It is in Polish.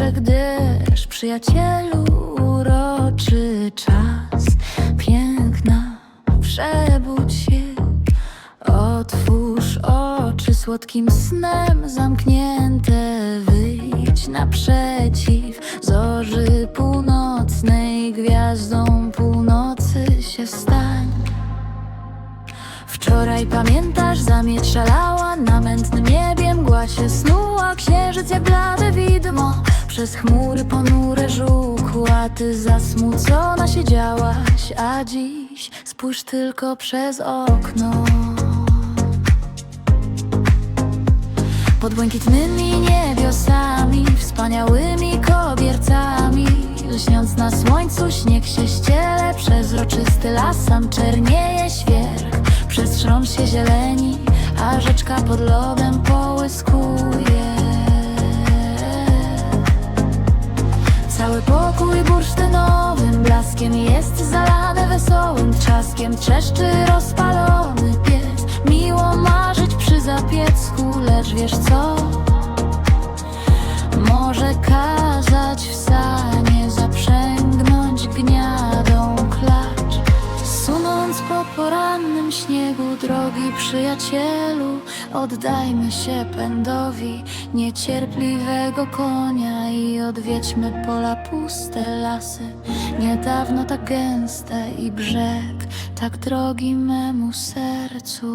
jeszcze gdyż przyjacielu uroczy czas. Piękna przebudź się. Otwórz oczy słodkim snem zamknięte wyjdź naprzeciw. Zorzy północnej gwiazdą północy się stań Wczoraj pamiętasz, zamieć szalała Na mętnym niebie mgła się snuła. Księżyc jak blade widmo Przez chmury ponure żółkł A ty zasmucona siedziałaś A dziś spójrz tylko przez okno. Pod błękitnymi niebiosami Wspaniałymi kobiercami Lśniąc na słońcu śnieg się ściele Przezroczysty las sam czernieje świerk. Przez szron się zieleni A rzeczka pod lodem połyskuje Cały pokój bursztynowym blaskiem jest zalany wesołym trzaskiem Trzeszczy rozpalony piec Miło marzyć przy zapiecku, lecz wiesz co? Może kazać po porannym śniegu. Drogi przyjacielu Oddajmy się pędowi niecierpliwego konia I odwiedźmy pola puste, lasy. Niedawno tak gęste i brzeg Tak drogi memu sercu